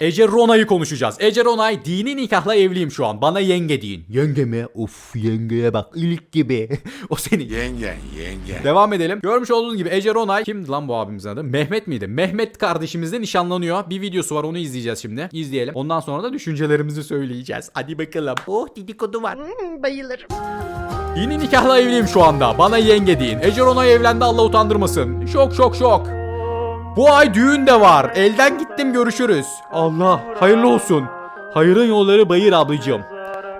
Ece Rona'yı konuşacağız. Ece Ronay dini nikahla evliyim şu an. Bana yenge deyin. Yenge mi? Uf yengeye bak ilik gibi. o senin. Yengen, yengen. Devam edelim. Görmüş olduğunuz gibi Ece Ronay kimdi lan bu abimizin adı? Mehmet miydi? Mehmet kardeşimizle nişanlanıyor. Bir videosu var onu izleyeceğiz şimdi. İzleyelim. Ondan sonra da düşüncelerimizi söyleyeceğiz. Hadi bakalım. Oh dedikodu var. Bayılırım. Dini nikahla evliyim şu anda. Bana yenge deyin. Ece Ronay evlendi Allah utandırmasın. Şok şok şok. Bu ay düğün de var. Elden gittim görüşürüz. Allah hayırlı olsun. Hayırın yolları bayır ablacığım.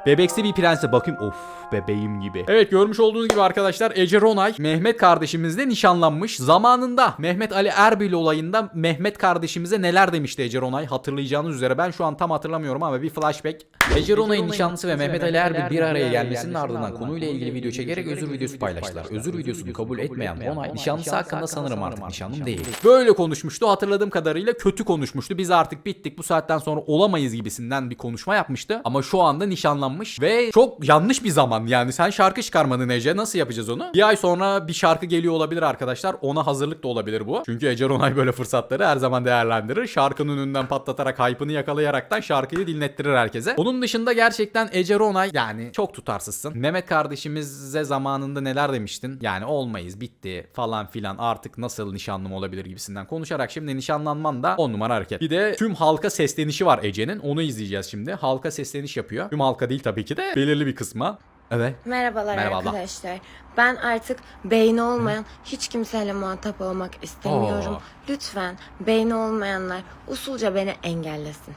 Bebeksi bir prense bakayım. Of bebeğim gibi. Evet görmüş olduğunuz gibi arkadaşlar Ece Ronay Mehmet kardeşimizle nişanlanmış. Zamanında Mehmet Ali Erbil olayında Mehmet kardeşimize neler demişti Ece Ronay hatırlayacağınız üzere. Ben şu an tam hatırlamıyorum ama bir flashback. Ece Ronay'ın nişanlısı ve Mehmet Ali Erbil bir araya gelmesinin ardından konuyla ilgili video çekerek özür videosu paylaştılar. Özür videosunu kabul etmeyen Ronay nişanlısı hakkında sanırım artık nişanlım değil. Böyle konuşmuştu hatırladığım kadarıyla kötü konuşmuştu. Biz artık bittik bu saatten sonra olamayız gibisinden bir konuşma yapmıştı. Ama şu anda nişanlanmış ve çok yanlış bir zaman yani sen şarkı çıkarmadın Ece nasıl yapacağız onu? Bir ay sonra bir şarkı geliyor olabilir arkadaşlar ona hazırlık da olabilir bu. Çünkü Ece Ronay böyle fırsatları her zaman değerlendirir. Şarkının önünden patlatarak hype'ını yakalayaraktan şarkıyı dinlettirir herkese. Onun dışında gerçekten Ece Ronay yani çok tutarsızsın. Mehmet kardeşimize zamanında neler demiştin? Yani olmayız bitti falan filan artık nasıl nişanlım olabilir gibisinden konuşarak şimdi nişanlanman da on numara hareket. Bir de tüm halka seslenişi var Ece'nin onu izleyeceğiz şimdi. Halka sesleniş yapıyor. Tüm halka değil tabii ki de belirli bir kısma. Evet. Merhabalar Merhaba abla. arkadaşlar. Ben artık beyni olmayan hiç kimseyle muhatap olmak istemiyorum. Aa. Lütfen beyni olmayanlar usulca beni engellesin.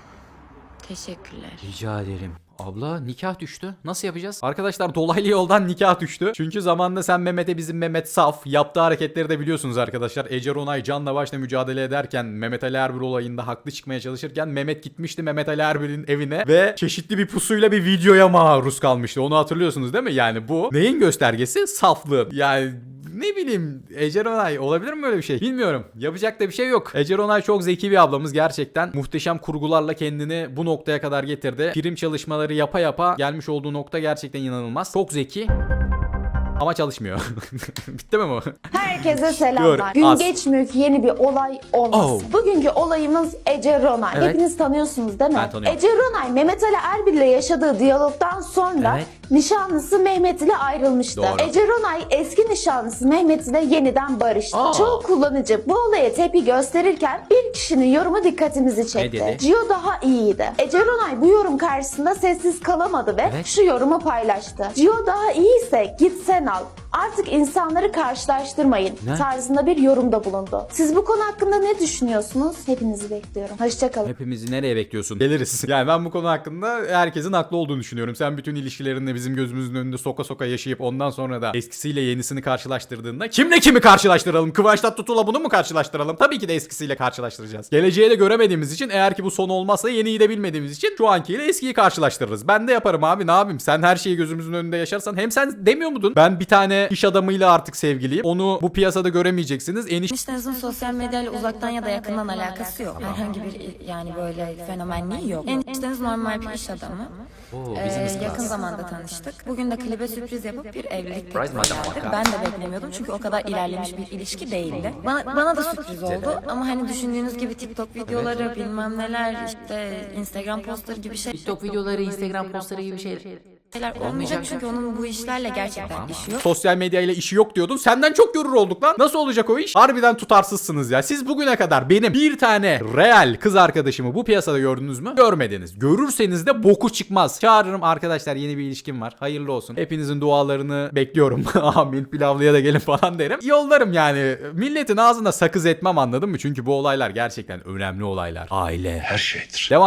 Teşekkürler. Rica ederim. Abla nikah düştü. Nasıl yapacağız? Arkadaşlar dolaylı yoldan nikah düştü. Çünkü zamanında sen Mehmet'e bizim Mehmet Saf yaptığı hareketleri de biliyorsunuz arkadaşlar. Ece Ronay canla başla mücadele ederken Mehmet Ali Erbil olayında haklı çıkmaya çalışırken Mehmet gitmişti Mehmet Ali Erbil'in evine ve çeşitli bir pusuyla bir videoya maruz kalmıştı. Onu hatırlıyorsunuz değil mi? Yani bu neyin göstergesi? Saflığın. Yani ne bileyim Ece Ronay olabilir mi böyle bir şey? Bilmiyorum. Yapacak da bir şey yok. Ece Ronay çok zeki bir ablamız gerçekten. Muhteşem kurgularla kendini bu noktaya kadar getirdi. Prim çalışmaları yapa yapa gelmiş olduğu nokta gerçekten inanılmaz. Çok zeki. Ama çalışmıyor. Bitti mi bu? Herkese selamlar. Dur, Gün az. geçmiyor ki yeni bir olay olmaz. Oh. Bugünkü olayımız Ece Ronay. Evet. Hepiniz tanıyorsunuz değil mi? Ben tanıyorum. Ece Ronay Mehmet Ali Erbil ile yaşadığı diyalogdan sonra Evet. nişanlısı Mehmet ile ayrılmıştı. Doğru. Ece Ronay eski nişanlısı Mehmet ile yeniden barıştı. Aa. Çoğu kullanıcı bu olaya tepki gösterirken bir kişinin yorumu dikkatimizi çekti. Gio daha iyiydi. Ece Ronay bu yorum karşısında sessiz kalamadı ve Evet. şu yorumu paylaştı. Gio daha iyiyse git sen al. Artık insanları karşılaştırmayın Ne? tarzında bir yorumda bulundu. Siz bu konu hakkında ne düşünüyorsunuz? Hepinizi bekliyorum. Hoşçakalın. Hepimizi nereye bekliyorsun? Geliriz. Yani ben bu konu hakkında herkesin haklı olduğunu düşünüyorum. Sen bütün ilişkilerinde bizim gözümüzün önünde soka soka yaşayıp ondan sonra da eskisiyle yenisini karşılaştırdığında kimle kimi karşılaştıralım? Kıvanç Tatlıtuğ'la bunu mu karşılaştıralım? Tabii ki de eskisiyle karşılaştıracağız. Geleceği de göremediğimiz için eğer ki bu son olmazsa yeniyi de bilmediğimiz için şu ankiyle eskiyi karşılaştırırız. Ben de yaparım abi ne yapayım? Sen her şeyi gözümüzün önünde yaşarsan hem sen demiyor muydun? Ben bir tane iş adamıyla artık sevgiliyim. Onu bu piyasada göremeyeceksiniz. Eniş Eniştenizin sosyal medyayla uzaktan ya da yakından alakası yok. Herhangi bir yani böyle fenomenliği yok. Enişteniz normal bir iş adamı. Ee, yakın zamanda tanıştık. Bugün de klibe sürpriz yapıp bir evlilik teklifi geldi. Ben de beklemiyordum çünkü o kadar ilerlemiş bir ilişki değildi. Bana, bana da sürpriz oldu ama hani düşündüğünüz gibi TikTok videoları bilmem neler işte Instagram postları gibi şey- TikTok videoları, Instagram postları gibi şeyler. Şeyler olmayacak çünkü onun bu işlerle gerçekten işi yok. sosyal medyayla işi yok diyordun. Senden çok görür olduk lan. Nasıl olacak o iş? Harbiden tutarsızsınız ya. Siz bugüne kadar benim bir tane real kız arkadaşımı bu piyasada gördünüz mü? Görmediniz. Görürseniz de boku çıkmaz. Çağırırım arkadaşlar yeni bir ilişkim var. Hayırlı olsun. Hepinizin dualarını bekliyorum. Amin pilavlıya da gelin falan derim. Yollarım yani. Milletin ağzına sakız etmem anladın mı? Çünkü bu olaylar gerçekten önemli olaylar. Aile. Her şeydir. Devam